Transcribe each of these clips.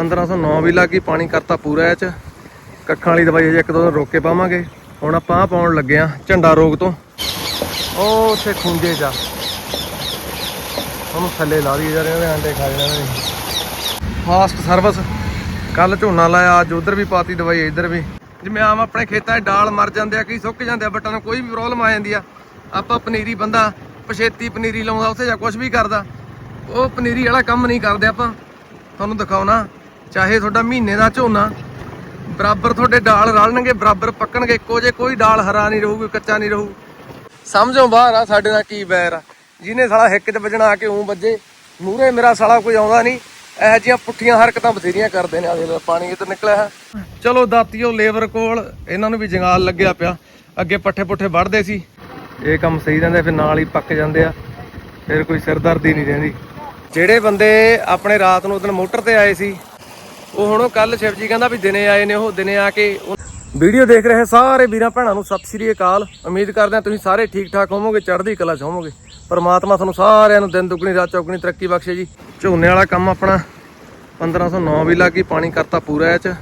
1509 ਵੀ ਲੱਗੀ ਪਾਣੀ ਕਰਤਾ ਪੂਰਾ ਇਹ ਚ। ਕੱਖਾਂ ਵਾਲੀ ਦਵਾਈ ਹਜੇ ਇੱਕ ਦੋ ਦਿਨ ਰੋਕ ਕੇ ਪਾਵਾਂਗੇ। ਹੁਣ ਆਪਾਂ ਆਹ ਪਾਉਣ ਲੱਗੇ ਆ ਝੰਡਾ ਰੋਗ ਤੋਂ। ਉਹ ਉੱਥੇ ਖੁੰਝੇ ਜਾ ਉਹਨੂੰ ਥੱਲੇ ਲਾ ਦਈਏ ਯਾਰ ਇਹਦੇ ਆਂਡੇ ਖਾ ਜਾਣੇ ਨੇ। ਫਾਸਟ ਸਰਵਿਸ ਕੱਲ ਝੋਨਾ ਲਾਇਆ, ਅੱਜ ਉਧਰ ਵੀ ਪਾਤੀ ਦਵਾਈ, ਇੱਧਰ ਵੀ। ਜਿਵੇਂ ਆਮ ਆਪਣੇ ਖੇਤਾਂ 'ਚ ਡਾਲ ਮਰ ਜਾਂਦੇ ਆ, ਕਈ ਸੁੱਕ ਜਾਂਦੇ ਆ ਬਟਾਂ ਨੂੰ ਕੋਈ ਵੀ ਪ੍ਰੋਬਲਮ ਆ ਜਾਂਦੀ ਆ। ਆਪਾਂ ਪਨੀਰੀ ਬੰਦਾ, ਪਛੇਤੀ ਪਨੀਰੀ ਲਾਉਂਦਾ, ਉੱਥੇ ਜਾਂ ਕੁਝ ਵੀ ਕਰਦਾ। ਉਹ ਪਨੀਰੀ ਵਾਲਾ ਕੰਮ ਨਹੀਂ ਕਰਦੇ ਆਪਾਂ। ਤੁਹਾਨੂੰ ਦਿਖਾਉਣਾ। ਚਾਹੇ ਤੁਹਾਡਾ ਮਹੀਨੇ ਦਾ ਝੋਨਾ, ਬਰਾਬਰ ਤੁਹਾਡੇ ਡਾਲ ਰਲਣਗੇ, ਬਰਾਬਰ ਪੱਕਣਗੇ, ਇੱਕੋ ਜੇ ਕੋਈ ਡਾਲ ਹਰਾ ਨਹੀਂ ਰਹੂ, ਕੋਈ ਕੱਚਾ ਨਹੀਂ ਰਹੂ। ਸਮਝੋ ਬਾਹਰ ਆ, ਸਾਡੇ ਨਾਲ ਕੀ ਬੈਰ ਆ। ਜਿਹਨੇ ਸਾਲਾ ਹਿੱਕ 'ਚ ਵੱਜਣਾ ਆ ਕੇ ਉਂ ਵੱਜੇ ਮੂਹਰੇ ਮੇਰਾ ਸਾਲਾ ਕੋਈ ਆਉਂਦਾ ਨਹੀਂ। ਇਹੋ ਜਿਹੀਆਂ ਪੁੱਠੀਆਂ ਹਰਕਤਾਂ ਬਥੇਰੀਆਂ ਕਰਦੇ ਨੇ ਆ ਦੇਖ ਪਾਣੀ ਇੱਧਰ ਨਿਕਲਿਆ ਹੈ? ਚਲੋ ਦਾਤੀਓ, ਲੇਬਰ ਕੋਲ, ਇਹਨਾਂ ਨੂੰ ਵੀ ਜੰਗਾਲ ਲੱਗਿਆ ਪਿਆ। ਅੱਗੇ ਪੱਠੇ ਪੁੱਠੇ ਵੱਢਦੇ ਸੀ। ਇਹ ਕੰਮ ਸਹੀ ਰਹਿੰਦਾ, ਫਿਰ ਨਾਲ ਹੀ ਪੱਕ ਜਾਂਦੇ ਆ। ਫਿਰ ਕੋਈ ਸਿਰਦਰਦੀ ਨਹੀਂ ਰਹਿੰਦੀ। ਜਿਹੜੇ ਬੰਦੇ ਆਪਣੇ ਰਾਤ ਨੂੰ ਉਦੋਂ ਮੋਟਰ ਤੇ ਆਏ ਸੀ ਉਹ ਹੁਣ ਉਹ ਕੱਲ ਸ਼ਿਵ ਜੀ ਕਹਿੰਦਾ ਵੀ ਦਿਨੇ ਆਏ ਨੇ ਉਹ, ਦਿਨੇ ਆ ਕੇ ਵੀਡੀਓ ਦੇਖ ਰਹੇ ਸਾਰੇ ਵੀਰਾਂ ਭੈਣਾਂ ਨੂੰ, ਸਤਿ ਸ੍ਰੀ ਅਕਾਲ। ਉਮੀਦ ਕਰਦੇ ਹਾਂ ਤੁਸੀਂ ਸਾਰੇ ਠੀਕ ਠਾਕ ਹੋਵੋਗੇ, ਚੜ੍ਹਦੀ ਕਲਾ ਚ ਹੋਵੋਗੇ। ਪਰਮਾਤਮਾ ਤੁਹਾਨੂੰ ਸਾਰਿਆਂ ਨੂੰ ਦਿਨ ਦੁੱਗਣੀ, ਰਾਤ ਚੌਗਣੀ ਤਰੱਕੀ ਬਖਸ਼ੇ ਜੀ। ਝੋਨੇ ਵਾਲਾ ਕੰਮ ਆਪਣਾ 1509 ਵੀ ਲੱਗੀ, ਪਾਣੀ ਕਰਤਾ ਪੂਰਾ ਇਹ ਚ।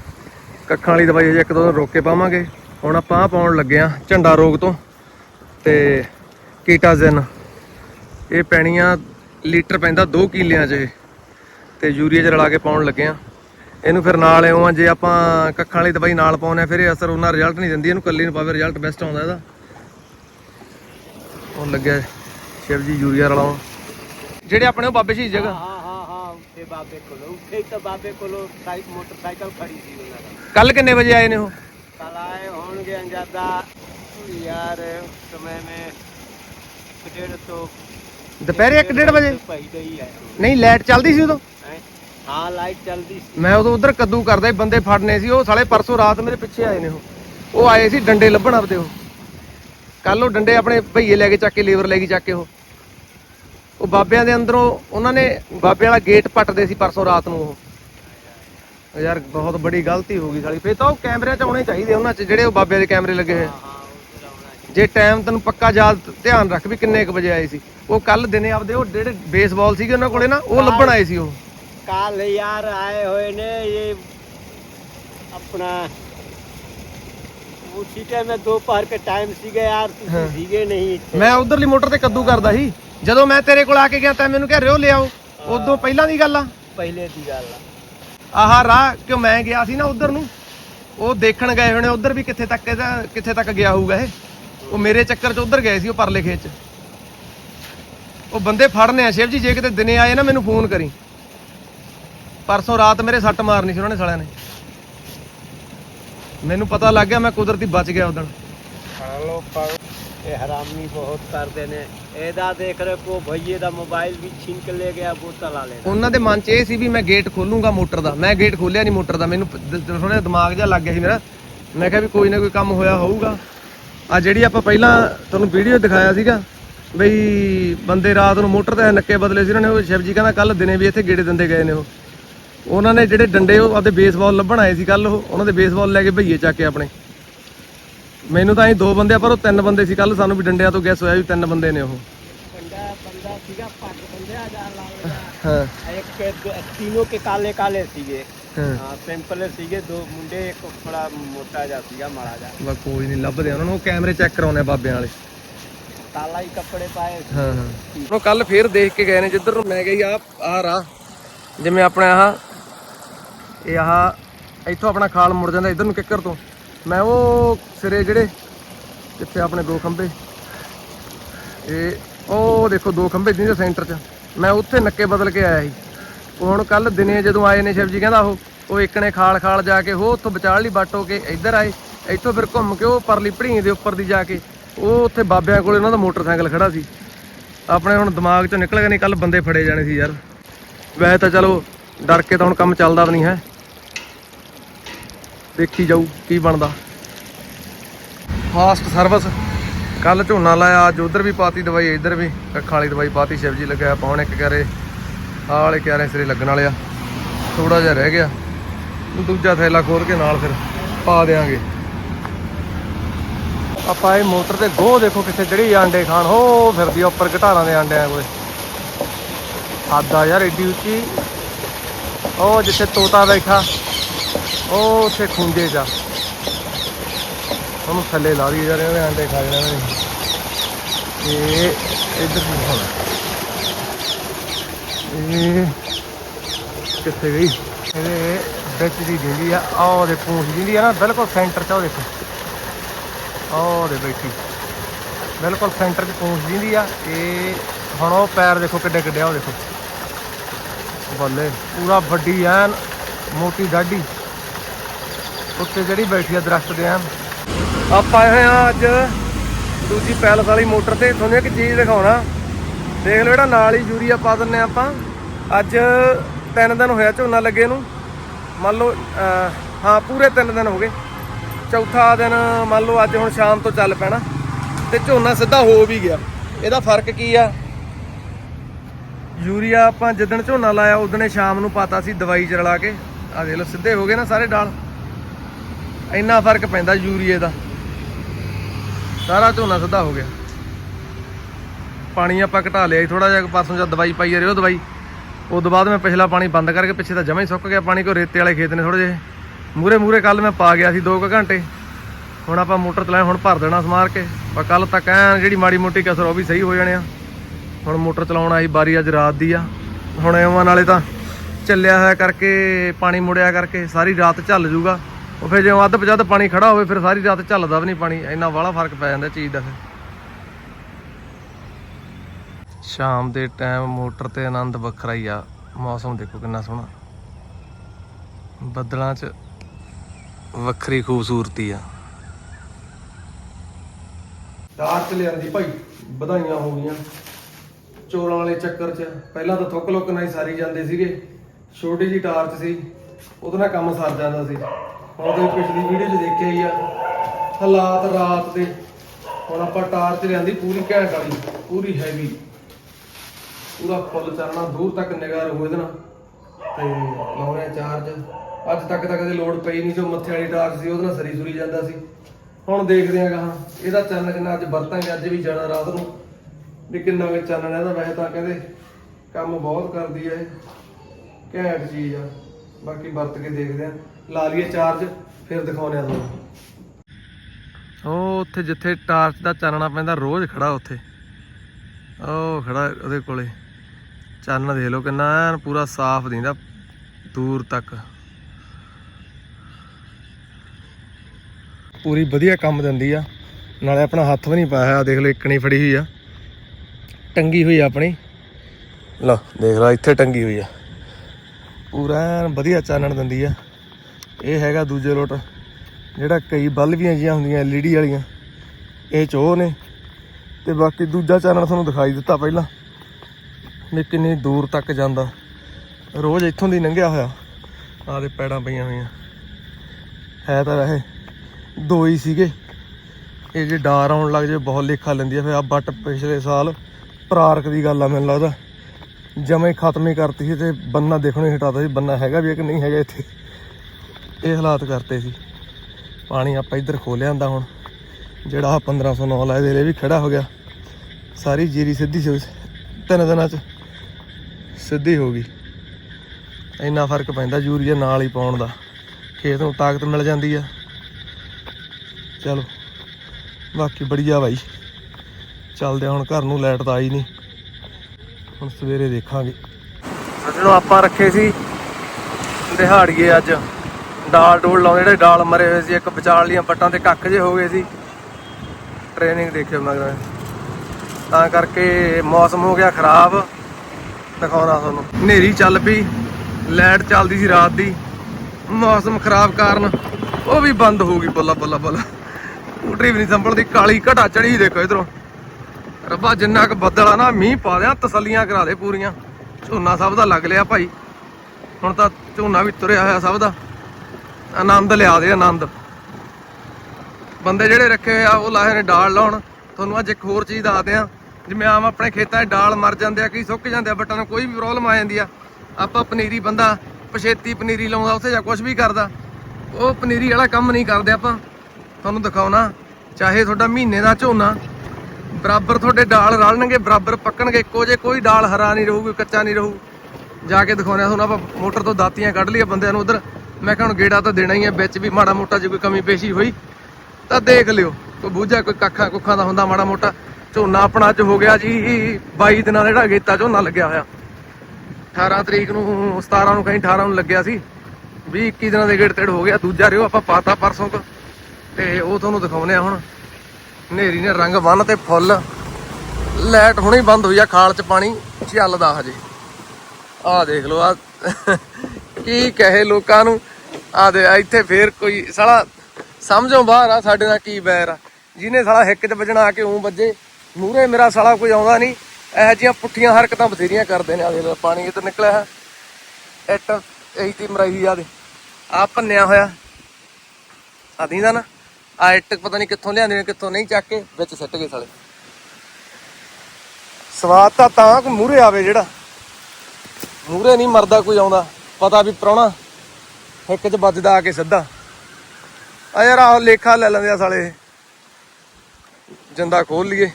ਕੱਖਾਂ ਵਾਲੀ ਦਵਾਈ ਅਜੇ ਇੱਕ ਦੋ ਦਿਨ ਰੋਕ ਕੇ ਪਾਵਾਂਗੇ। ਹੁਣ ਆਪਾਂ ਆਹ ਪਾਉਣ ਲੱਗੇ ਆ ਝੰਡਾ ਰੋਗ ਤੋਂ। ਤੇ ਕੀਟਾਜ਼ਨ, ਇਹ ਪੈਣੀਆਂ ਲੀਟਰ ਪੈਂਦਾ 2 ਕਿੱਲਿਆਂ 'ਚ ਇਹ। ਤੇ ਯੂਰੀਆ 'ਚ ਰਲਾ ਕੇ ਪਾਉਣ ਲੱਗੇ ਆ ਇਹਨੂੰ ਫਿਰ ਨਾਲ ਇਉਂ ਆ ਜੇ ਆਪਾਂ ਕੱਖਾਂ ਵਾਲੀ ਦਵਾਈ ਨਾਲ ਪਾਉਨੇ ਆ ਫਿਰ ਇਹ ਅਸਰ ਉਹਨਾਂ ਰਿਜ਼ਲਟ ਨਹੀਂ ਦਿੰਦੀ ਇਹਨੂੰ ਕੱਲੀ ਨੂੰ ਪਾਵੇ ਰਿਜ਼ਲਟ ਬੈਸਟ ਆਉਂਦਾ ਇਹਦਾ। ਉਹ ਲੱਗਿਆ ਸ਼ਿਵ ਜੀ ਯੂਰੀਆ ਰਲਾਉਣ ਜਿਹੜੇ ਆਪਣੇ ਉਹ ਬਾਬੇ ਸ਼ਹੀਦ ਜਗ੍ਹਾ। ਹਾਂ ਹਾਂ ਹਾਂ ਉੱਥੇ ਬਾਬੇ ਕੋਲ ਉੱਥੇ ਤਾਂ ਬਾਬੇ ਕੋਲ ਸਾਈਕ ਮੋਟਰਸਾਈਕਲ ਖੜੀ ਸੀ ਉਹਨਾਂ ਦਾ। ਕੱਲ ਕਿੰਨੇ ਵਜੇ ਆਏ ਨੇ ਉਹ? ਕੱਲ ਆਏ ਹੋਣਗੇ ਅੰਜਾਦਾ ਯਾਰ ਸਮੇਂ में ਡੇਢ ਤੋਂ ਦੁਪਹਿਰੇ 1:30 ਵਜੇ? ਨਹੀਂ ਲਾਈਟ ਚੱਲਦੀ ਸੀ ਉਦੋਂ? ਹੈਂ? ਹਾਂ ਲਾਈਟ ਚੱਲਦੀ ਸੀ। ਮੈਂ ਉਦੋਂ ਉਧਰ ਕੱਦੂ ਕਰਦਾ ਸੀ ਬੰਦੇ ਫੜਨੇ ਸੀ ਉਹ ਸਾਲੇ ਪਰਸੋਂ ਰਾਤ ਮੇਰੇ ਪਿੱਛੇ ਆਏ ਨੇ ਉਹ। ਉਹ ਆਏ ਸੀ ਡੰਡੇ ਲੱਭਣ ਆਪਦੇ ਉਹ। ਕੱਲ ਉਹ ਡੰਡੇ ਆਪਣੇ ਭਈਏ ਲੈ ਕੇ ਚੱਕ ਕੇ ਲੇਬਰ ਲੈ ਕੇ ਚੱਕ ਕੇ ਉਹ। ਉਹ ਬਾਬਿਆਂ ਦੇ ਅੰਦਰੋਂ ਉਹਨਾਂ ਨੇ ਬਾਬੇ ਵਾਲਾ ਗੇਟ ਪੱਟਦੇ ਸੀ ਪਰਸੋਂ ਰਾਤ ਨੂੰ ਉਹ। ਯਾਰ ਬਹੁਤ ਬੜੀ ਗਲਤੀ ਹੋ ਗਈ ਸਾਲੀ। ਫੇਰ ਤਾਂ ਉਹ ਕੈਮਰਿਆਂ 'ਚ ਆਉਣੇ ਚਾਹੀਦੇ ਉਹਨਾਂ 'ਚ ਜਿਹੜੇ ਉਹ ਬਾਬਿਆਂ ਦੇ ਕੈਮਰੇ ਲੱਗੇ ਹੋਏ ਜੇ ਟਾਈਮ ਤੈਨੂੰ ਪੱਕਾ ਯਾਦ ਧਿਆਨ ਰੱਖ ਵੀ ਕਿੰਨੇ ਕੁ ਵਜੇ ਆਏ ਸੀ। ਉਹ ਕੱਲ ਦਿਨੇ ਆਪਦੇ ਉਹ ਜਿਹੜੇ ਬੇਸਬਾਲ ਸੀਗੇ ਉਹਨਾਂ ਕੋਲੇ ਨਾ ਉਹ ਲੱਭਣ ਆਏ ਸੀ ਉਹ। ਕਾਲ ਯਾਰ ਆਏ ਹੋਏ ਨੇ ਇਹ ਆਪਣਾ ਉਹ ਸੀਟੇ ਮੈਂ ਦੁਪਹਿਰ ਕੇ ਟਾਈਮ ਸੀਗਾ ਯਾਰ ਤੁਸੀਂ ਸੀਗੇ ਨਹੀਂ ਇੱਥੇ ਮੈਂ ਉਧਰਲੀ ਮੋਟਰ ਤੇ ਕੱਦੂ ਕਰਦਾ ਸੀ ਜਦੋਂ ਮੈਂ ਤੇਰੇ ਕੋਲ ਆ ਕੇ ਗਿਆ ਤਾਂ ਮੈਨੂੰ ਕਿਹਾ ਰਿਓ ਲਿਆਓ ਉਦੋਂ ਪਹਿਲਾਂ ਦੀ ਗੱਲ ਆ ਪਹਿਲੇ ਦੀ ਗੱਲ ਆ ਆਹ ਰਾਹ ਕਿਉਂ ਮੈਂ ਗਿਆ ਸੀ ਨਾ ਉਧਰ ਨੂੰ ਉਹ ਦੇਖਣ ਗਏ ਹੋਣੇ ਉਧਰ ਵੀ ਕਿੱਥੇ ਤੱਕ ਕਿੱਥੇ ਤੱਕ ਗਿਆ ਹੋਊਗਾ ਇਹ ਉਹ ਮੇਰੇ ਚੱਕਰ 'ਚ ਉਧਰ ਗਏ ਸੀ ਉਹ ਪਰਲੇ ਖੇਤ 'ਚ ਉਹ ਬੰਦੇ ਫੜਨੇ ਆ ਸ਼ੇਵ ਜੀ ਜੇ ਕਿਤੇ ਦਿਨੇ ਆਏ ਨਾ ਮੈਨੂੰ ਫੋਨ ਕਰੀ ਪਰਸੋਂ ਰਾਤ ਮੇਰੇ ਸੱਟ ਮਾਰਨੀ ਸੀ ਉਹਨਾਂ ਨੇ ਸਾਲਿਆਂ ਨੇ। ਮੈਨੂੰ ਪਤਾ ਲੱਗ ਗਿਆ ਮੈਂ ਕੁਦਰਤੀ ਬਚ ਗਿਆ ਉਦੋਂ। ਹਲੋ ਇਹ ਹਰਾਮੀ ਬਹੁਤ ਕਰਦੇ ਨੇ। ਇਹਦਾ ਦੇਖ ਰਹੇ ਕੋ ਭਈਏ ਦਾ ਮੋਬਾਈਲ ਵੀ ਛੀਨ ਕੇ ਲੈ ਗਿਆ ਬੋਤਲ ਵਾਲੇ ਦਾ। ਉਹਨਾਂ ਦੇ ਮਨ 'ਚ ਇਹ ਸੀ ਵੀ ਮੈਂ ਗੇਟ ਖੋਲੂੰਗਾ ਮੋਟਰ ਦਾ। ਮੈਂ ਗੇਟ ਖੋਲਿਆ ਨਹੀਂ ਮੋਟਰ ਦਾ। ਮੈਨੂੰ ਥੋੜਾ ਦਿਮਾਗ ਜਿਹਾ ਲੱਗ ਗਿਆ ਸੀ ਮੇਰਾ। ਮੈਂ ਕਿਹਾ ਵੀ ਕੋਈ ਨਾ ਕੋਈ ਕੰਮ ਹੋਇਆ ਹੋਊਗਾ। ਆ ਜਿਹੜੀ ਆਪਾਂ ਪਹਿਲਾਂ ਤੁਹਾਨੂੰ ਵੀਡੀਓ ਦਿਖਾਇਆ ਸੀਗਾ ਬਈ ਬੰਦੇ ਰਾਤ ਨੂੰ ਮੋਟਰ ਤੇ ਨੱਕੇ ਬਦਲੇ ਸੀ ਉਹਨਾਂ ਨੇ। ਉਹ ਸ਼ਿਵਜੀ ਕਹਿੰਦਾ ਕੱਲ ਦਿਨੇ ਵੀ ਇੱਥੇ ਗੇੜੇ ਦਿੰਦੇ ਗਏ ਨੇ ਉਹ। ਉਹਨਾਂ ਨੇ ਜਿਹੜੇ ਡੰਡੇ ਉਹ ਆਪਦੇ ਬੇਸਬਾਲ ਲੱਭਣ ਆਏ ਸੀ ਕੱਲ ਉਹ ਉਹਨਾਂ ਦੇ ਬੇਸਬਾਲ ਲੈ ਕੇ ਭਈਏ ਚੱਕ ਕੇ ਆਪਣੇ। ਮੈਨੂੰ ਤਾਂ ਇਹ ਦੋ ਬੰਦੇ ਆ, ਪਰ ਉਹ ਤਿੰਨ ਬੰਦੇ ਸੀ ਕੱਲ ਸਾਨੂੰ ਵੀ ਡੰਡਿਆਂ ਤੋਂ ਗੈਸ ਹੋਇਆ ਵੀ ਤਿੰਨ ਬੰਦੇ ਨੇ ਉਹ। ਬੰਦਾ ਬੰਦਾ ਸੀਗਾ ਪੱਗ ਬੰਦੇ ਆ ਜਾ ਲਾਲ ਹਾਂ। ਇੱਕ ਕੇ ਕੇ ਕਾਲੇ ਕਾਲੇ ਸੀਗੇ ਹਾਂ। ਸਿੰਪਲ ਸੀਗੇ ਦੋ ਮੁੰਡੇ ਇੱਕ ਥੋੜਾ ਮੋਟਾ ਜਿਹਾ ਸੀਗਾ ਮਾੜਾ ਜਿਹਾ ਕੋਈ ਨਹੀਂ ਲੱਭਦੇ ਉਹਨਾਂ ਨੂੰ ਕੈਮਰੇ ਚੈੱਕ ਕਰਾਉਣੇ ਬਾਬਿਆਂ ਵਾਲੇ। ਕਾਲਾ ਹੀ ਕੱਪੜੇ ਪਾਏ ਹਾਂ। ਹਾਂ ਉਹ ਕੱਲ ਫੇਰ ਦੇਖ ਕੇ ਗਏ ਨੇ ਜਿੱਧਰ ਨੂੰ। ਮੈਂ ਗਈ ਆ ਆ ਰਾਹ। ਜਿਵੇਂ ਆਪਣਾ ਆਹ ਇਹ ਆਹ ਇੱਥੋਂ ਆਪਣਾ ਖਾਲ ਮੁੜ ਜਾਂਦਾ ਇਧਰ ਨੂੰ ਕਿੱਕਰ ਤੋਂ। ਮੈਂ ਉਹ ਸਿਰੇ ਜਿਹੜੇ ਕਿੱਥੇ ਆਪਣੇ ਦੋ ਖੰਭੇ। ਇਹ ਉਹ ਦੇਖੋ ਦੋ ਖੰਭੇ ਜਿਹਦੇ ਸੈਂਟਰ 'ਚ। ਮੈਂ ਉੱਥੇ ਨੱਕੇ ਬਦਲ ਕੇ ਆਇਆ ਸੀ। ਹੁਣ ਕੱਲ ਦਿਨੇ ਜਦੋਂ ਆਏ ਨੇ ਸ਼ਿਵਜੀ ਕਹਿੰਦਾ ਉਹ ਉਹ ਇੱਕ ਨੇ ਖਾਲ ਖਾਲ ਜਾ ਕੇ ਉਹ ਉੱਥੋਂ ਵਿਚਾਲ ਲਈ ਬਾਟੋ ਕੇ ਇੱਧਰ ਆਏ। ਇੱਥੋਂ ਫਿਰ ਘੁੰਮ ਕੇ ਉਹ ਪਰਲੀ ਭੜੀਂ ਦੇ ਉੱਪਰ ਦੀ ਜਾ ਕੇ ਉਹ ਉੱਥੇ ਬਾਬਿਆਂ ਕੋਲੇ ਉਹਨਾਂ ਦਾ ਮੋਟਰਸਾਈਕਲ ਖੜਾ ਸੀ। ਆਪਣੇ ਹੁਣ ਦਿਮਾਗ 'ਚੋਂ ਨਿਕਲ ਗਿਆ ਨਹੀਂ ਕੱਲ ਬੰਦੇ ਫੜੇ ਜਾਣੇ ਸੀ ਯਾਰ। ਵੈਸੇ ਤਾਂ ਚਲੋ, ਡਰ ਕੇ ਤਾਂ ਹੁਣ ਕੰਮ ਚੱਲਦਾ ਵੀ ਨਹੀਂ ਹੈ। ਦੇਖੀ ਜਾਊ ਕੀ ਬਣਦਾ। ਫਾਸਟ ਸਰਵਿਸ ਕੱਲ ਝੋਨਾ ਲਾਇਆ, ਅੱਜ ਉਧਰ ਵੀ ਪਾਤੀ ਦਵਾਈ, ਇੱਧਰ ਵੀ ਕੱਖਾਂ ਵਾਲੀ ਦਵਾਈ ਪਾਤੀ, ਸ਼ਿਵਜੀ ਲੱਗਿਆ ਪਾਉਣ ਇੱਕ ਕਰੇ ਆਹ ਵਾਲੇ ਕਿਆਰੇ ਸਿਰੇ ਲੱਗਣ ਵਾਲੇ ਆ। ਥੋੜਾ ਜਿਹਾ ਰਹਿ ਗਿਆ। ਦੂਜਾ ਥੈਲਾ ਖੋਲ ਕੇ ਨਾਲ ਫਿਰ ਪਾ ਦੇਾਂਗੇ ਆਪਾਂ ਇਹ ਮੋਟਰ ਤੇ ਗੋਹ ਦੇਖੋ ਕਿੱਥੇ ਜਿਹੜੀ ਆਂਡੇ ਖਾਣ। ਹੋ, ਫਿਰਦੀ ਉੱਪਰ ਘਟਾਰਾਂ ਦੇ ਆਂਡਿਆਂ ਕੋਲੇ। ਹੱਦ ਆ ਯਾਰ, ਏਡੀ ਉੱਚੀ। ਉਹ ਜਿੱਥੇ ਤੋਤਾ ਬੈਠਾ। ਉਹ ਉੱਥੇ ਖੁੰਝੇ ਜਾ। ਉਹਨੂੰ ਥੱਲੇ ਲਾ ਦੀ ਯਾਰ, ਇਹਦੇ ਆਂਡੇ ਖਾ ਜਾਣੇ ਨੇ ਇਹ ਇੱਧਰ ਨਹੀਂ ਹੋਣਾ ਇਹ ਕਿੱਥੇ ਗਈ? ਇਹਦੇ ਵਿੱਚ ਦੀ ਦਿੰਦੀ ਆ, ਆਹ ਉਹਦੇ ਪੂੰਛ ਦਿੰਦੀ ਆ ਨਾ, ਬਿਲਕੁਲ ਸੈਂਟਰ 'ਚ ਉਹ ਦੇਖੋ। ਆਹ ਦੇ ਬੈਠੀ। ਬਿਲਕੁਲ ਸੈਂਟਰ 'ਚ ਪੂੰਛ ਜਿੰਦੀ ਆ, ਇਹ ਹੁਣ ਉਹ ਪੈਰ ਦੇਖੋ ਕਿੱਡੇ ਕਿੱਡੇ ਆ, ਉਹ ਦੇਖੋ। ਬੱਲੇ, ਪੂਰਾ ਵੱਡੀ ਐਨ, ਮੋਟੀ ਡਾਢੀ ਉੱਤੇ ਜਿਹੜੀ ਬੈਠੀ ਆ ਦਰਖਤ ਦੇ ਐਨ ਆਪਾਂ ਆਏ ਹੋਏ ਆ ਅੱਜ ਦੂਜੀ ਪੈਲਸ ਵਾਲੀ ਮੋਟਰ ਤੇ, ਤੁਹਾਨੂੰ ਇੱਕ ਚੀਜ਼ ਦਿਖਾਉਣਾ। ਦੇਖ ਲਓ ਜਿਹੜਾ ਨਾਲ ਹੀ ਯੂਰੀਆ ਪਾ ਦਿੰਨੇ ਆਪਾਂ। ਅੱਜ ਤਿੰਨ ਦਿਨ ਹੋਇਆ ਝੋਨਾ ਲੱਗੇ ਨੂੰ। ਮੰਨ ਲਓ ਹਾਂ, ਪੂਰੇ ਤਿੰਨ ਦਿਨ ਹੋ ਗਏ। ਚੌਥਾ ਦਿਨ ਮੰਨ ਲਓ ਅੱਜ ਹੁਣ ਸ਼ਾਮ ਤੋਂ ਚੱਲ ਪੈਣਾ। ਤੇ ਝੋਨਾ ਸਿੱਧਾ ਹੋ ਵੀ ਗਿਆ। ਇਹਦਾ ਫ਼ਰਕ ਕੀ ਆ? ਯੂਰੀਆ ਆਪਾਂ ਜਿੱਦਣ ਝੋਨਾ ਲਾਇਆ, ਉਦਣੇ ਸ਼ਾਮ ਨੂੰ ਪਾਤਾ ਸੀ ਦਵਾਈ ਚ ਰਲਾ ਕੇ। ਆ ਦੇਖ ਲਓ, ਸਿੱਧੇ ਹੋ ਗਏ ਨਾ ਸਾਰੇ ਡਾਲ। ਇੰਨਾ ਫ਼ਰਕ ਪੈਂਦਾ ਯੂਰੀਏ ਦਾ। ਸਾਰਾ ਝੋਨਾ ਸਿੱਧਾ ਹੋ ਗਿਆ। ਪਾਣੀ ਆਪਾਂ ਘਟਾ ਲਿਆ ਥੋੜਾ ਜਿਹਾ ਪਰਸੋਂ ਜਦ ਦਵਾਈ ਪਾਈ ਆ ਰਹੀ ਦਵਾਈ। ਉਸ ਤੋਂ ਬਾਅਦ ਮੈਂ ਪਿਛਲਾ ਪਾਣੀ ਬੰਦ ਕਰਕੇ ਪਿੱਛੇ ਤਾਂ ਜਮਾ ਹੀ ਸੁੱਕ ਗਿਆ, ਪਾਣੀ ਕੋ ਰੇਤੇ ਵਾਲੇ ਖੇਤ ਨੇ ਥੋੜੇ ਜਿਹੇ। ਮੂਰੇ ਮੂਰੇ ਕੱਲ ਮੈਂ ਪਾ ਗਿਆ ਸੀ 2 ਕੁ ਘੰਟੇ। ਹੁਣ ਆਪਾਂ ਮੋਟਰ ਚਲਾਏ ਹੁਣ ਭਰ ਦੇਣਾ ਸਮਾਰ ਕੇ। ਪਰ ਕੱਲ ਤੱਕ ਐਨ ਜਿਹੜੀ ਮਾੜੀ ਮੋਟੀ ਕਸਰ ਉਹ ਵੀ ਸਹੀ ਹੋ ਜਾਣੇ ਆ। ਹੁਣ ਮੋਟਰ ਚਲਾਉਣ ਆਈ ਬਾਰੀ ਅੱਜ ਰਾਤ ਦੀ ਆ। ਹੁਣ ਐਵਾਂ ਨਾਲੇ ਤਾਂ ਚੱਲਿਆ ਹੋਇਆ ਕਰਕੇ, ਪਾਣੀ ਮੁੜਿਆ ਕਰਕੇ ਸਾਰੀ ਰਾਤ ਚੱਲ ਜੂਗਾ। ਉਹ ਫਿਰ ਜਿਉਂ ਅੱਧ ਪਜੱਧ ਪਾਣੀ ਖੜਾ ਹੋਵੇ, ਫਿਰ ਸਾਰੀ ਰਾਤ ਚੱਲਦਾ ਵੀ ਨਹੀਂ ਪਾਣੀ। ਇੰਨਾ ਵਾਲਾ ਫ਼ਰਕ ਪੈ ਜਾਂਦਾ ਚੀਜ਼ ਦਾ ਫਿਰ। ਸ਼ਾਮ ਦੇ ਟਾਈਮ ਮੋਟਰ ਤੇ ਆਨੰਦ ਵੱਖਰਾ ਹੀ ਆ। ਮੌਸਮ ਦੇਖੋ ਕਿੰਨਾ ਸੋਹਣਾ। ਬੱਦਲਾਂ 'ਚ ਵੱਖਰੀ ਖੂਬਸੂਰਤੀ ਆ। ਟਾਰਚ ਲਿਆਂਦੀ ਭਾਈ, ਵਧਾਈਆਂ ਹੋ ਗਈਆਂ। ਚੋਰਾਂ ਵਾਲੇ ਚੱਕਰ 'ਚ ਪਹਿਲਾਂ ਤਾਂ ਥੁੱਕ ਲੁੱਕ ਨਾਲ ਹੀ ਸਾਰੀ ਜਾਂਦੇ ਸੀਗੇ। ਛੋਟੀ ਜੀ ਟਾਰਚ ਸੀ, ਉਹਦੇ ਨਾਲ ਕੰਮ ਸਰ ਜਾਂਦਾ ਸੀ। ਹੁਣ ਤੁਸੀਂ ਪਿਛਲੀ ਵੀਡੀਓ 'ਚ ਦੇਖਿਆ ਹੀ ਆ, ਹਾਲਾਤ ਰਾਤ ਦੇ। ਹੁਣ ਆਪਾਂ ਟਾਰ 'ਚ ਲਿਆਂਦੀ ਪੂਰੀ ਘੈਂਟ ਵਾਲੀ, ਪੂਰੀ ਹੈਵੀ ਪੂਰਾ ਫੁੱਲ ਚੜਨਾ ਦੂਰ ਤੱਕ ਨਿਗਾਹ ਰਹੂ ਇਹਦੇ ਨਾਲ ਤੇ ਲਾਉਣੇ ਚਾਰਜ ਅੱਜ ਤੱਕ ਤਾਂ ਕਦੇ ਲੋਡ ਪਈ ਨਹੀਂ ਜੋ ਮੱਥੇ ਵਾਲੀ ਟਾਰਚ ਸੀ, ਉਹਦੇ ਨਾਲ ਸਰੀ ਸੁਰੀ ਜਾਂਦਾ ਸੀ। ਹੁਣ ਦੇਖਦੇ ਆਂ ਗਾਹਾਂ, ਇਹਦਾ ਚੰਨ ਕਿੰਨਾ ਅੱਜ ਵਰਤਾਂਗੇ, ਅੱਜ ਵੀ ਜਾਣਾ ਰਾਤ ਨੂੰ। ਵੀ ਕਿੰਨਾ ਕੁ ਚਾਨਣ ਇਹਦਾ, ਵੈਸੇ ਤਾਂ ਕਹਿੰਦੇ ਕੰਮ ਬਹੁਤ ਕਰਦੀ ਹੈ ਘੈਂਟ ਚੀਜ਼ ਆ, ਬਾਕੀ ਵਰਤ ਕੇ ਦੇਖਦੇ ਆਂ ਲਾ ਲਈਏ ਚਾਰਜ ਫਿਰ ਦਿਖਾਉਣੇ ਆ ਤੁਹਾਨੂੰ। ਉਹ ਉੱਥੇ ਜਿੱਥੇ ਟਾਰਚ ਦਾ ਚਾਨਣਾ ਪੈਂਦਾ, ਰੋਜ਼ ਖੜਾ ਉੱਥੇ। ਉਹ ਖੜਾ ਉਹਦੇ ਕੋਲੇ। ਚਾਨਣ ਦੇਖ ਲਓ ਕਿੰਨਾ ਐਨ ਪੂਰਾ ਸਾਫ਼ ਦਿੰਦਾ ਦੂਰ ਤੱਕ। ਪੂਰੀ ਵਧੀਆ ਕੰਮ ਦਿੰਦੀ ਆ। ਨਾਲੇ ਆਪਣਾ ਹੱਥ ਵੀ ਨਹੀਂ ਪਾਇਆ ਹੋਇਆ ਦੇਖ ਲਓ ਇੱਕਣੀ ਫੜੀ ਹੋਈ ਆ। ਟੰਗੀ ਹੋਈ ਆ ਆਪਣੀ। ਲਓ, ਦੇਖ ਲਓ, ਇੱਥੇ ਟੰਗੀ ਹੋਈ ਆ। ਪੂਰਾ ਵਧੀਆ ਚਾਨਣ ਦਿੰਦੀ ਆ। ਇਹ ਹੈਗਾ ਦੂਜੇ ਲੋਟ, ਜਿਹੜਾ ਕਈ ਬਲਬੀਆਂ ਜੀਆਂ ਹੁੰਦੀਆਂ ਐਲਈਡੀ ਵਾਲੀਆਂ। ਇਹ ਚ ਉਹ ਨੇ। ਤੇ ਬਾਕੀ ਦੂਜਾ ਚਾਨਣ ਤੁਹਾਨੂੰ ਦਿਖਾਈ ਦਿੱਤਾ ਪਹਿਲਾਂ। ਵੀ ਕਿੰਨੀ ਦੂਰ ਤੱਕ ਜਾਂਦਾ। ਰੋਜ਼ ਇੱਥੋਂ ਦੀ ਲੰਘਿਆ ਹੋਇਆ। ਆਹ ਦੇ ਪੈੜਾਂ ਪਈਆਂ ਹੋਈਆਂ। ਹੈ ਤਾਂ ਵੈਸੇ ਦੋ ਹੀ ਸੀਗੇ। ਇਹ ਜੇ ਡਾਰ ਆਉਣ ਲੱਗ ਜੇ, ਬਹੁਤ ਲੇਖਾ ਲੈਂਦੀ ਆ ਫਿਰ। ਆ ਬੱਟ ਪਿਛਲੇ ਸਾਲ ਪ੍ਰਾਰਕ ਦੀ ਗੱਲ ਆ, ਮੈਨੂੰ ਲੱਗਦਾ। ਜਮੇ ਖਤਮ ਹੀ ਕਰਤੀ ਸੀ ਤੇ ਬੰਨਾ ਦੇਖਣੋਂ ਹੀ ਹਟਾਤਾ ਸੀ, ਬੰਨਾ ਹੈਗਾ ਵੀ ਆ ਕਿ ਨਹੀਂ ਹੈਗਾ ਇੱਥੇ। ਇਹ ਹਾਲਾਤ ਕਰਤੇ ਸੀ। ਪਾਣੀ ਆਪਾਂ ਇੱਧਰ ਖੋਲਿਆ ਹੁੰਦਾ ਹੁਣ। ਜਿਹੜਾ ਆਹ 1509 ਲਾਇਆ ਦੇ ਲਈ ਵੀ ਖੜਾ ਹੋ ਗਿਆ। ਸਾਰੀ ਜੀਰੀ ਸਿੱਧੀ ਸੀ ਤਿੰਨ ਦਿਨਾਂ ਚ ਸਿੱਧੀ ਹੋ ਗਈ। ਇੰਨਾ ਫ਼ਰਕ ਪੈਂਦਾ ਯੂਰੀਆ ਨਾਲ ਹੀ ਪਾਉਣ ਦਾ। ਖੇਤ ਨੂੰ ਤਾਕਤ ਮਿਲ ਜਾਂਦੀ ਆ। ਚਲੋ, ਬਾਕੀ ਬੜੀਆ ਬਾਈ। ਚੱਲਦੇ ਆ ਹੁਣ ਘਰ ਨੂੰ, ਲਾਈਟ ਤਾਂ ਆਈ ਨਹੀਂ। ਹੁਣ ਸਵੇਰੇ ਦੇਖਾਂਗੇ। ਸੱਜਣੋ ਆਪਾਂ ਰੱਖੇ ਸੀ, ਦਿਹਾੜੀਏ ਅੱਜ। ਡਾਲ ਡੋਲ ਲਾਉਂਦੇ, ਜਿਹੜੇ ਡਾਲ ਮਰੇ ਹੋਏ ਸੀ, ਇੱਕ ਵਿਚਾਲ ਲੀਆਂ ਪੱਟਾਂ ਤੇ ਕੱਖ ਜੇ ਹੋ ਗਏ ਸੀ। ਟ੍ਰੇਨਿੰਗ ਦੇਖਿਓ ਮਗਰ। ਤਾਂ ਕਰਕੇ ਮੌਸਮ ਹੋ ਗਿਆ ਖਰਾਬ। ਦਿਖਾਉਣਾ ਤੁਹਾਨੂੰ। ਹਨੇਰੀ ਚੱਲ ਪਈ, ਲਾਈਟ ਚੱਲਦੀ ਸੀ ਰਾਤ ਦੀ। ਮੌਸਮ ਖਰਾਬ ਕਾਰਨ ਉਹ ਵੀ ਬੰਦ ਹੋ ਗਈ ਬੱਲਾ ਬੱਲਾ ਬੱਲਾ। ਸਕੂਟਰੀ ਵੀ ਨਹੀਂ ਸੰਭਲਦੀ, ਕਾਲੀ ਘਟਾ ਚੜੀ ਦੇਖੋ ਇਧਰੋਂ। ਰੱਬਾ, ਜਿੰਨਾ ਕੁ ਬੱਦਲ ਆ ਨਾ, ਮੀਂਹ ਪਾ ਦਿਆਂ ਤਸੱਲੀਆਂ ਕਰਾ ਦੇ ਪੂਰੀਆਂ। ਝੋਨਾ ਸਭ ਦਾ ਲੱਗ ਲਿਆ ਭਾਈ। ਹੁਣ ਤਾਂ ਝੋਨਾ ਵੀ ਤੁਰਿਆ ਹੋਇਆ ਸਭ ਦਾ। ਆਨੰਦ ਲਿਆ ਦੇ, ਆਨੰਦ। ਬੰਦੇ ਜਿਹੜੇ ਰੱਖੇ ਹੋਏ ਆ, ਉਹ ਲਾਹੇ ਨੇ ਡਾਲ ਲਾਉਣ। ਤੁਹਾਨੂੰ ਅੱਜ ਇੱਕ ਹੋਰ ਚੀਜ਼ ਦੱਸਦੇ ਆ ਜਿਵੇਂ ਆਮ ਆਪਣੇ ਖੇਤਾਂ 'ਚ ਡਾਲ ਮਰ ਜਾਂਦੇ ਆ, ਕਈ ਸੁੱਕ ਜਾਂਦੇ ਆ ਬਟਾਂ ਨੂੰ ਕੋਈ ਵੀ ਪ੍ਰੋਬਲਮ ਆ ਜਾਂਦੀ ਆ। ਆਪਾਂ ਪਨੀਰੀ ਬੰਦਾ ਪਛੇਤੀ ਪਨੀਰੀ ਲਾਉਂਦਾ, ਉੱਥੇ ਜਾਂ ਕੁਝ ਵੀ ਕਰਦਾ। ਉਹ ਪਨੀਰੀ ਵਾਲਾ ਕੰਮ ਨਹੀਂ ਕਰਦੇ ਆਪਾਂ। ਤੁਹਾਨੂੰ ਦਿਖਾਉਣਾ, ਚਾਹੇ ਤੁਹਾਡਾ ਮਹੀਨੇ ਦਾ ਝੋਨਾ, ਬਰਾਬਰ ਤੁਹਾਡੇ ਡਾਲ ਰਲਣਗੇ, ਬਰਾਬਰ ਪੱਕਣਗੇ, ਇੱਕੋ ਜੇ ਕੋਈ ਡਾਲ ਹਰਾ ਨਹੀਂ ਰਹੂਗੀ ਕੱਚਾ ਨਹੀਂ ਰਹੂ। ਜਾ ਕੇ ਦਿਖਾਉਂਦੇ ਆ ਤੁਹਾਨੂੰ ਆਪਾਂ ਮੋਟਰ ਤੋਂ ਦਾਤੀਆਂ ਕੱਢ ਲਈਏ ਬੰਦਿਆਂ ਨੂੰ ਉਧਰ। ਮੈਂ ਕਿਹਾ ਹੁਣ ਗੇੜਾ ਤਾਂ ਦੇਣਾ ਹੀ ਹੈ, ਵਿੱਚ ਵੀ ਮਾੜਾ ਮੋਟਾ ਜੇ ਕੋਈ ਕਮੀ ਪੇਸ਼ੀ ਹੋਈ ਤਾਂ ਦੇਖ ਲਿਓ। ਕੋਈ ਬੂਝਾ, ਕੋਈ ਕੱਖਾਂ, ਕੁੱਖਾਂ ਦਾ ਹੁੰਦਾ ਮਾੜਾ ਮੋਟਾ। ਝੋਨਾ ਆਪਣਾ ਅੱਜ ਹੋ ਗਿਆ ਜੀ 22 ਦਿਨਾਂ ਦਾ ਜਿਹੜਾ ਗੇਤਾ ਝੋਨਾ ਲੱਗਿਆ ਹੋਇਆ। 18 ਤਰੀਕ ਨੂੰ 17 ਨੂੰ ਕਹੀਂ 18 ਨੂੰ ਲੱਗਿਆ ਸੀ। 20 21 ਦਿਨਾਂ ਦੇ ਗੇੜ ਤੇੜ ਹੋ ਗਿਆ, ਦੂਜਾ ਰਿਓ ਆਪਾਂ ਪਾਤਾ ਪਰਸੋਂ ਕੁ। ਤੇ ਉਹ ਤੁਹਾਨੂੰ ਦਿਖਾਉਨੇ ਆ ਹੁਣ। ਹਨੇਰੀ ਨੇ ਰੰਗ ਬੰਨ ਤੇ ਫੁੱਲ। ਲਾਈਟ ਹੁਣੇ ਬੰਦ ਹੋਈ ਆ ਖਾਲ ਚ ਪਾਣੀ, ਚੱਲਦਾ ਹਜੇ। ਆਹ ਦੇਖ ਲਓ ਆ ਕੀ ਕਹੇ ਲੋਕਾਂ ਨੂੰ। ਆ ਦੇ ਇੱਥੇ ਫੇਰ ਕੋਈ ਸਾਲਾ ਸਮਝੋਂ ਬਾਹਰ ਆ, ਸਾਡੇ ਨਾਲ ਕੀ ਬੈਰ ਆ। ਜਿਹਨੇ ਸਾਲਾ ਹਿੱਕ 'ਚ ਵੱਜਣਾ ਆ ਕੇ ਉਂ ਵੱਜੇ ਮੂਹਰੇ ਮੇਰਾ ਸਾਲਾ ਕੋਈ ਆਉਂਦਾ ਨਹੀਂ। ਇਹੋ ਜਿਹੀਆਂ ਪੁੱਠੀਆਂ ਹਰਕਤਾਂ ਬਥੇਰੀਆਂ ਕਰਦੇ ਨੇ ਆ ਦੇ, ਪਾਣੀ ਇੱਧਰ ਨਿਕਲਿਆ ਹੈ। ਇੱਟ, ਇਹੀ ਤੀ ਮਰਾਈ ਆ ਦੇ। ਆ ਭੰਨਿਆ ਹੋਇਆ। ਆ ਦਾ ਨਾ। ਆ ਇੱਟ ਪਤਾ ਨਹੀਂ ਕਿੱਥੋਂ ਲਿਆਂਦੇ ਨੇ, ਕਿੱਥੋਂ ਨਹੀਂ ਚੱਕ ਕੇ, ਵਿੱਚ ਸਿੱਟ ਗਏ ਸਾਲੇ। ਸਵਾਦ ਤਾਂ ਤਾਂ ਕੋਈ ਮੂਹਰੇ ਆਵੇ ਜਿਹੜਾ। ਮੂਹਰੇ ਨਹੀਂ ਮਰਦਾ ਕੋਈ ਆਉਂਦਾ। ਪਤਾ ਵੀ ਪ੍ਰਾਹੁਣਾ ਇੱਕ ਚ ਵੱਜਦਾ ਆ ਕੇ ਸਿੱਧਾ। ਆ ਯਾਰ ਆਹ ਲੇਖਾ ਲੈ ਲੈਂਦੇ ਆ ਸਾਲੇ। ਜਿੰਦਾ ਖੋਲ ਲਈਏ।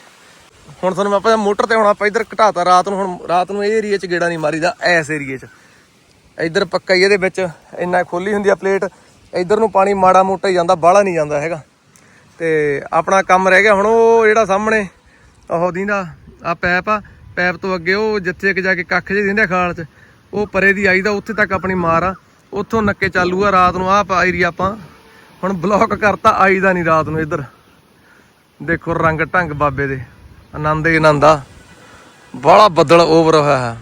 ਹੁਣ ਤੁਹਾਨੂੰ ਮੈਂ ਆਪਾਂ ਮੋਟਰ ਤੇ ਹੁਣ ਆਪਾਂ ਇੱਧਰ ਘਟਾਤਾ ਰਾਤ ਨੂੰ, ਹੁਣ ਰਾਤ ਨੂੰ ਇਹ ਏਰੀਏ 'ਚ ਗੇੜਾ ਨਹੀਂ ਮਾਰੀਦਾ ਐਸ ਏਰੀਏ 'ਚ। ਇੱਧਰ ਪੱਕਾ ਹੀ ਇਹਦੇ ਵਿੱਚ, ਇੰਨਾ ਖੋਲੀ ਹੁੰਦੀ ਆ ਪਲੇਟ। ਇੱਧਰ ਨੂੰ ਪਾਣੀ ਮਾੜਾ ਮੋਟਾ ਹੀ ਜਾਂਦਾ, ਬਾਹਲਾ ਨਹੀਂ ਜਾਂਦਾ ਹੈਗਾ। ਤੇ ਆਪਣਾ ਕੰਮ ਰਹਿ ਗਿਆ, ਹੁਣ ਉਹ ਜਿਹੜਾ ਸਾਹਮਣੇ ਉਹ ਦੀਂਦਾ ਆ ਪੈਪ ਆ, ਪੈਪ ਤੋਂ ਅੱਗੇ ਉਹ ਜਿੱਥੇ ਇੱਕ ਜਾ ਕੇ ਕੱਖ ਜੇ ਦਿੰਦੇ ਖਾਲ 'ਚ, ਉਹ ਪਰੇ ਦੀ ਆਈਦਾ, ਉੱਥੇ ਤੱਕ ਆਪਣੀ ਮਾਰ ਆ। ਉੱਥੋਂ ਨੱਕੇ ਚਾਲੂ ਆ ਰਾਤ ਨੂੰ, ਆਹ ਏਰੀਆ ਆਪਾਂ। ਹੁਣ ਬਲੌਕ ਕਰਤਾ, ਆਈ ਨਹੀਂ ਰਾਤ ਨੂੰ ਇੱਧਰ। ਦੇਖੋ ਰੰਗ ਢੰਗ ਬਾਬੇ ਦੇ, ਆਨੰਦ ਹੀ ਆਨੰਦ ਆ। ਬਾਹਲਾ ਬੱਦਲ ਓਵਰ ਹੋਇਆ ਹੈ।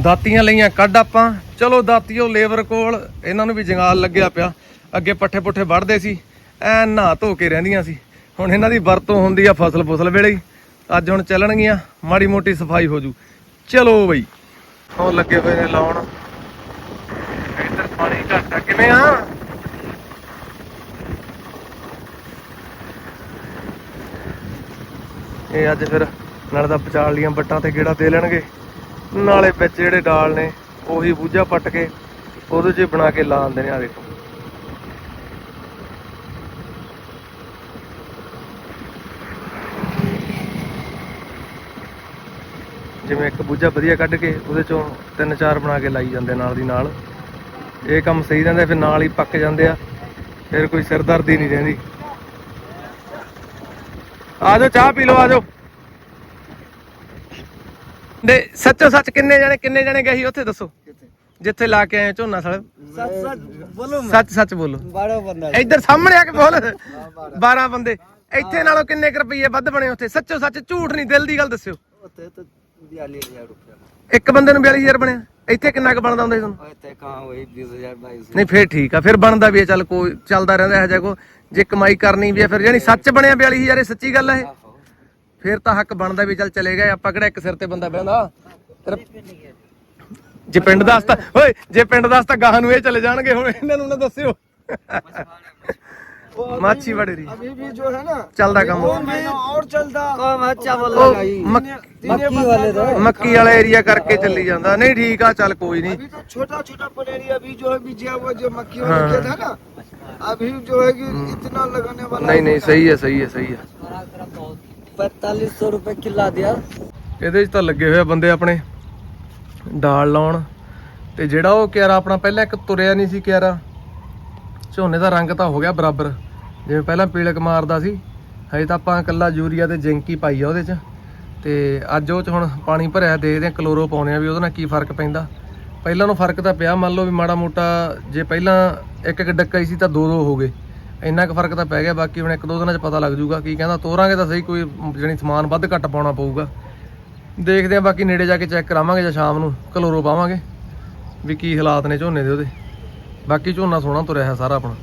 ਦਾਤੀਆਂ ਲਈਆਂ ਕੱਢ ਆਪਾਂ। ਚਲੋ ਦਾਤੀਓ ਲੇਬਰ ਕੋਲ, ਇਹਨਾਂ ਨੂੰ ਵੀ ਜੰਗਾਲ ਲੱਗਿਆ ਪਿਆ। ਅੱਗੇ ਪੱਠੇ ਪੁੱਠੇ ਵੱਢਦੇ ਸੀ, ਐ ਨਹਾ ਧੋ ਕੇ ਰਹਿੰਦੀਆਂ ਸੀ। ਹੁਣ ਇਹਨਾਂ ਦੀ ਵਰਤੋਂ ਹੁੰਦੀ ਆ ਫਸਲ ਫਸਲ ਵੇਲੇ ਹੀ। ਅੱਜ ਹੁਣ ਚੱਲਣਗੀਆਂ, ਮਾੜੀ ਮੋਟੀ ਸਫ਼ਾਈ ਹੋ ਜੂ। ਚਲੋ ਬਈ। ਉਹ ਲੱਗੇ ਹੋਏ ਨੇ ਲਾਉਣ। ਇੱਧਰ ਪਾਣੀ ਘੱਟ ਆ ਕਿਵੇਂ ਆ? ਇਹ ਅੱਜ ਫਿਰ ਨਾਲੇ ਤਾਂ ਪਚਾਲ ਲੀਆਂ ਬੱਟਾਂ ਤੇ ਗੇੜਾ ਦੇ ਲੈਣਗੇ। ਨਾਲੇ ਵਿੱਚ ਜਿਹੜੇ ਡਾਲ ਨੇ, ਉਹੀ ਬੂਝਾ ਪੱਟ ਕੇ ਉਹਦੇ 'ਚ ਬਣਾ ਕੇ ਲਾ ਦਿੰਦੇ ਨੇ ਆ ਦੇਖੋ। ਜਿਵੇਂ ਇੱਕ ਬੂਝਾ ਵਧੀਆ ਕੱਢ ਕੇ ਉਹਦੇ ਚੋਂ ਤਿੰਨ ਚਾਰ ਬਣਾ ਕੇ ਲਾਈ ਜਾਂਦੇ ਨਾਲ ਦੀ ਨਾਲ। ਇਹ ਕੰਮ ਸਹੀ ਰਹਿੰਦਾ ਫਿਰ ਨਾਲ ਹੀ ਪੱਕ ਜਾਂਦੇ ਆ। ਫਿਰ ਕੋਈ ਸਿਰਦਰਦੀ ਨਹੀਂ ਰਹਿੰਦੀ। ਆ ਚਾਹ ਪੀ ਲਓ ਆ ਦੇ ਸੱਚੋ ਸੱਚ ਕਿੰਨੇ ਜਣੇ ਕਿੰਨੇ ਜਣੇ ਗਏ ਸੀ ਉੱਥੇ ਦੱਸੋ? ਜਿੱਥੇ ਲਾ ਕੇ ਆਏ ਝੋਨਾ ਸਾਲ ਸੱਚ ਸੱਚ ਬੋਲੋ ਸੱਚ ਸੱਚ ਬੋਲੋ। 12 ਇੱਧਰ ਸਾਹਮਣੇ ਆ ਕੇ ਬੋਲ। 12 ਬੰਦੇ। ਇੱਥੇ ਨਾਲੋਂ ਕਿੰਨੇ ਰੁਪਏ ਵੱਧ ਬਣੇ ਉੱਥੇ? ਸੱਚੋ ਸੱਚ ਝੂਠ ਨਹੀਂ ਦਿਲ ਦੀ ਗੱਲ ਦੱਸਿਓ। ਉੱਥੇ ਤਾਂ 42000 ਰੁਪਏ ਇੱਕ ਬੰਦੇ ਨੂੰ 42000 ਬਣਿਆ। ਇੱਥੇ ਕਿੰਨਾ ਕੁ ਬਣਦਾ ਹੁੰਦਾ ਸੀ ਤੁਹਾਨੂੰ? ਓਏ ਕਾਂ ਹੋਈ 20000 2200 ਨਹੀਂ ਫੇਰ ਠੀਕ ਆ ਫਿਰ ਬਣਦਾ ਵੀ ਹੈ ਚੱਲ ਕੋਈ ਚੱਲਦਾ ਰਹਿੰਦਾ ਇਹ ਜਿਹਾ ਕੋ ਜੇ ਕਮਾਈ ਕਰਨੀ ਵੀ ਹੈ ਫਿਰ ਜਾਨੀ ਸੱਚ ਬਣਿਆ 42000 ਇਹ ਸੱਚੀ ਗੱਲ ਹੈ ਫੇਰ ਤਾਂ ਹੱਕ ਬਣਦਾ ਵੀ ਚੱਲ ਚਲੇ ਗਏ ਆਪਾਂ ਕਿਹੜਾ ਇੱਕ ਸਿਰ ਤੇ ਬੰਦਾ ਬਹਿੰਦਾ? ਜੇ ਪਿੰਡ ਦੱਸ ਤਾਂ ਓਏ ਜੇ ਪਿੰਡ ਦੱਸ ਤਾਂ ਗਾਹ ਨੂੰ ਇਹ ਚਲੇ ਜਾਣਗੇ ਹੁਣ ਇਹਨਾਂ ਨੂੰ ਨਾ ਦੱਸਿਓ। ਮਾਛੀ ਬੜੇ ਰੀ अभी भी जो है ना ਚੱਲਦਾ ਕੰਮ और चलता कम अच्छा बोल ਉਹ रहा ਮੱਕ- मक्की वाले तो ਮੱਕੀ ਵਾਲਾ ਏਰੀਆ ਕਰਕੇ ਚੱਲੀ ਜਾਂਦਾ ਨਹੀਂ ਠੀਕ ਆ ਚੱਲ ਕੋਈ ਨਹੀਂ अभी तो छोटा छोटा पनेरी अभी जो है बीजा हुआ जो मक्की वाला खेत है ना अभी जो है कि इतना लगाने वाला ਨਹੀਂ ਨਹੀਂ ਸਹੀ ਹੈ ਸਹੀ ਹੈ ਸਹੀ ਹੈ पैतालीस सौ रुपए किला दिया ਇਹਦੇ 'ਚ ਤਾਂ ਲੱਗੇ ਹੋਏ ਆ ਬੰਦੇ ਆਪਣੇ ਡਾਲ ਲਾਉਣ ਤੇ ਜਿਹੜਾ ਉਹ ਕਿਆਰਾ ਆਪਣਾ ਪਹਿਲਾਂ ਇੱਕ ਤੁਰਿਆ ਨਹੀਂ ਸੀ ਕਿਆਰਾ ਝੋਨੇ ਦਾ ਰੰਗ ਤਾਂ ਹੋ ਗਿਆ ਬਰਾਬਰ ਜਿਵੇਂ ਪਹਿਲਾਂ ਪੀਲਕ ਮਾਰਦਾ ਸੀ, ਹਜੇ ਤਾਂ ਆਪਾਂ ਇਕੱਲਾ ਯੂਰੀਆ ਤੇ ਜ਼ਿੰਕ ਹੀ ਪਾਈ ਆ ਉਹਦੇ 'ਚ। ਤੇ ਅੱਜ ਉਹ 'ਚ ਹੁਣ ਪਾਣੀ ਭਰਿਆ, ਦੇਖਦੇ ਆ ਕਲੋਰੋ ਪਾਉਣੇ ਆ ਵੀ ਉਹਦੇ ਨਾਲ ਕੀ ਫ਼ਰਕ ਪੈਂਦਾ। ਪਹਿਲਾਂ ਨੂੰ ਫ਼ਰਕ ਤਾਂ ਪਿਆ, ਮੰਨ ਲਓ ਵੀ ਮਾੜਾ ਮੋਟਾ ਜੇ ਪਹਿਲਾਂ ਇੱਕ ਇੱਕ ਡੱਕਾ ਹੀ ਸੀ ਤਾਂ ਦੋ ਦੋ ਹੋ ਗਏ। ਇੰਨਾ ਕੁ ਫ਼ਰਕ ਤਾਂ ਪੈ ਗਿਆ, ਬਾਕੀ ਹੁਣ ਇੱਕ ਦੋ ਦਿਨਾਂ 'ਚ ਪਤਾ ਲੱਗ ਜਾਊਗਾ ਕੀ ਕਹਿੰਦਾ। ਤੋਰਾਂਗੇ ਤਾਂ ਸਹੀ ਕੋਈ ਜਣੀ ਸਮਾਨ ਵੱਧ ਘੱਟ ਪਾਉਣਾ ਪਊਗਾ। ਦੇਖਦੇ ਆ ਬਾਕੀ ਨੇੜੇ ਜਾ ਕੇ ਚੈੱਕ ਕਰਾਵਾਂਗੇ ਜਾਂ ਸ਼ਾਮ ਨੂੰ ਕਲੋਰੋ ਪਾਵਾਂਗੇ, ਵੀ ਕੀ ਹਾਲਾਤ ਨੇ ਝੋਨੇ ਦੇ ਉਹਦੇ। ਬਾਕੀ ਝੋਨਾ ਸੋਹਣਾ ਤੁਰਿਆ ਹੈ ਸਾਰਾ ਆਪਣਾ।